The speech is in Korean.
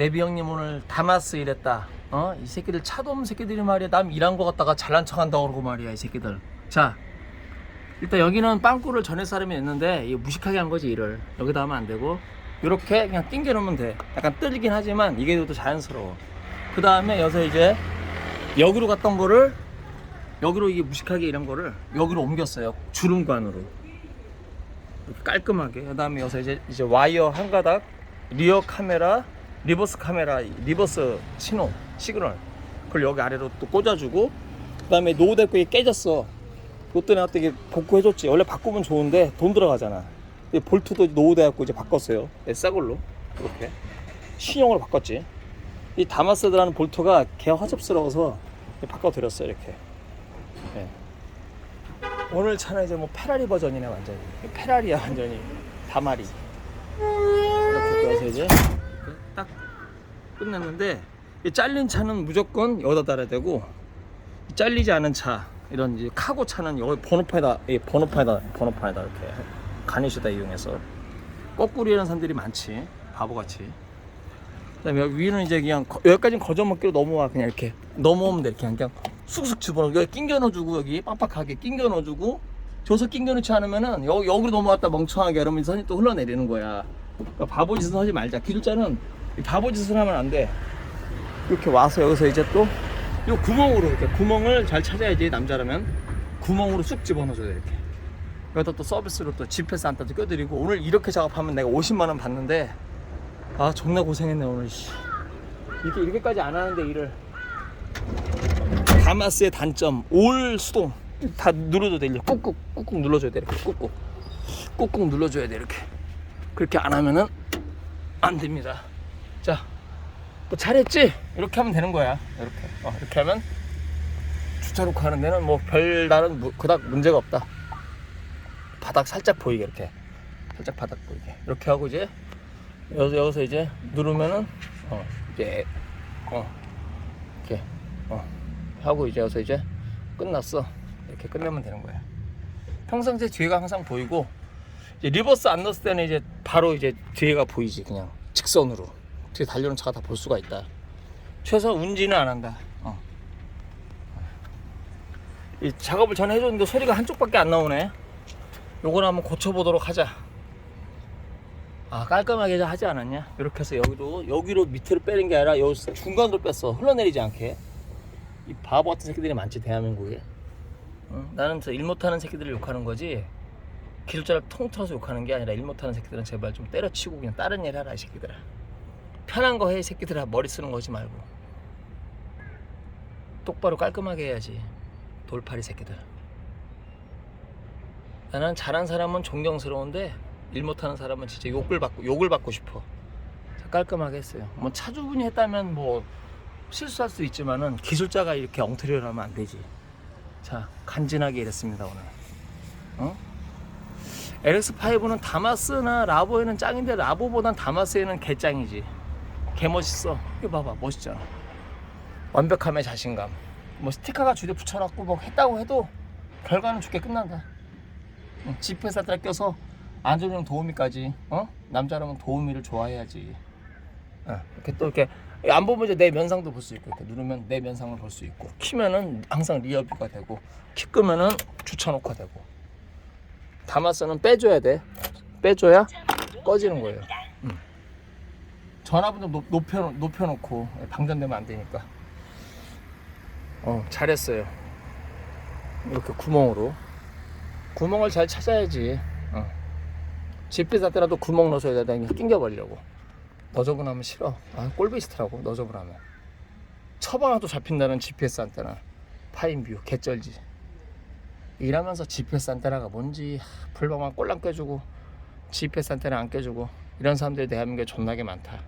내비 형님 오늘 다마스 이랬다. 어? 이 새끼들 차도 없는 새끼들이 말이야. 남 일한 거 갖다가 잘난 척 한다고 그러고 말이야. 이 새끼들. 자, 일단 여기는 빵꾸를 전에 사람이 냈는데 이거 무식하게 한 거지 일을. 여기다 하면 안 되고 이렇게 그냥 띵겨 놓으면 돼. 약간 떨리긴 하지만 이게 더 자연스러워. 그 다음에 여기서 이제 여기로 갔던 거를 여기로 이게 무식하게 이런 거를 여기로 옮겼어요. 주름관으로. 깔끔하게. 그 다음에 여기서 이제, 이제 와이어 한 가닥, 리어 카메라, 리버스 카메라, 리버스 신호, 시그널. 그걸 여기 아래로 또 꽂아주고, 그 다음에 이게 깨졌어. 롯데 내가 또 이게 복구해줬지. 원래 바꾸면 좋은데 돈 들어가잖아. 볼트도 노후돼갖고 이제 바꿨어요. 네, 새 걸로. 이렇게. 신형으로 바꿨지. 이 다마스드라는 볼트가 개 화접스러워서 바꿔드렸어요. 이렇게. 네. 오늘 차는 이제 뭐 페라리 버전이네 완전히 페라리야 완전히 다마리 이렇게 빼서 이제 딱 끝냈는데 이 잘린 차는 무조건 여기다 달아야 되고 이 잘리지 않은 차 이런 이제 카고 차는 여기 번호판에다 이 번호판에다 번호판에다 이렇게 가니시다 이용해서 거꾸로 하는 사람들이 많지 바보같이. 그다음에 위는 이제 그냥 거- 여기까지는 거저먹기로 넘어와 그냥 이렇게 넘어오면 돼 이렇게 그냥 쑥쑥 집어넣어. 여기 낑겨 넣어주고 여기 빡빡하게 낑겨 넣어주고 저서 낑겨 넣지 않으면은 여기 여기로 넘어왔다 멍청하게 이러면 선이 또 흘러내리는 거야. 그러니까 바보 짓은 하지 말자. 기술자는 이 바보 짓을 하면 안 돼. 이렇게 와서 여기서 이제 또? 이 구멍으로 이렇게 구멍을 잘 찾아야지 남자라면. 구멍으로 쑥 집어넣어줘야 돼 이렇게. 여기다 또 서비스로 또 안따도 껴드리고 오늘 이렇게 작업하면 내가 50만 원 받는데 아 존나 고생했네 오늘 씨. 이렇게 이렇게까지 안 하는데 일을. 다마스의 단점 올 수동. 다 눌러도 돼 이렇게. 꾹꾹 꾹꾹 눌러줘야 돼 이렇게. 꾹꾹. 꾹꾹 눌러줘야 돼 이렇게. 그렇게 안 하면은 안 됩니다 자 뭐 잘했지? 이렇게 하면 되는 거야. 이렇게. 어, 이렇게 하면 주차 놓고 하는 데는 뭐 별다른 무- 그닥 문제가 없다. 바닥 살짝 보이게 이렇게. 살짝 바닥 보이게. 이렇게 하고 이제 여기서, 여기서 이제 누르면은 어 이제 어 이렇게 어 하고 이제 여기서 이제 끝났어. 이렇게 끝내면 되는 거야. 평상시에 뒤에가 항상 보이고 리버스 안 넣었을 때는 이제 바로 이제 뒤에가 보이지 그냥. 직선으로 뒤에 달려오는 차가 다 볼 수가 있다. 최소 운지는 안 한다. 어. 이 작업을 전에 해줬는데 소리가 한쪽밖에 안 나오네. 요걸 한번 고쳐보도록 하자. 아 깔끔하게 하지 않았냐? 이렇게 해서 여기로 여기로 밑으로 빼는 게 아니라 여기 중간으로 뺐어. 흘러내리지 않게. 이 바보 같은 새끼들이 많지 대한민국에. 응? 나는 저 일 못하는 새끼들을 욕하는 거지. 기술자를 통틀어서 욕하는 게 아니라 일 못하는 새끼들은 제발 좀 때려치고 그냥 다른 일 하라 이 새끼들아 편한 거해이 새끼들아 머리 쓰는 거지 말고 똑바로 깔끔하게 해야지 돌팔이 새끼들 나는 잘한 사람은 존경스러운데 일 못하는 사람은 진짜 욕을 받고 욕을 받고 싶어. 자, 깔끔하게 했어요. 뭐 차주분이 했다면 뭐 실수할 수 있지만은 기술자가 이렇게 엉터리를 하면 안 되지. 자 간지나게 일했습니다 오늘. 어? LX5는 다마스나 라보에는 짱인데 라보보단 다마스에는 개짱이지. 개 멋있어. 이거 봐봐 멋있잖아. 완벽함의 자신감. 뭐 스티커가 주대 붙여놨고 뭐 했다고 해도 결과는 좋게 끝난다. 응, 따라 껴서 안전용 도우미까지 어 남자라면 도우미를 좋아해야지 어, 이렇게 또 이렇게 안 보면 이제 내 면상도 볼 수 있고 이렇게 누르면 내 면상을 볼 수 있고 키면은 항상 리어뷰가 되고 키 끄면은 주차 녹화 되고 다마스는 빼줘야 돼 빼줘야 꺼지는 거예요 음. 전화번호 높, 높여 높여놓고 방전되면 안 되니까 어 잘했어요 이렇게 구멍으로 구멍을 잘 찾아야지. 어. GPS 샀더라도 구멍 넣어서 여기다 낑겨버리려고. 너저분하면 싫어. 아, 꼴베이스트라고, 너저분하면. 처방아도 잡힌다는 GPS 안테나. 파인뷰, 개쩔지. 일하면서 GPS 안테나가 뭔지, 하, 불방만 꼴랑 껴주고, GPS 안테나 안 껴주고, 이런 사람들이 대한민국에 존나게 많다.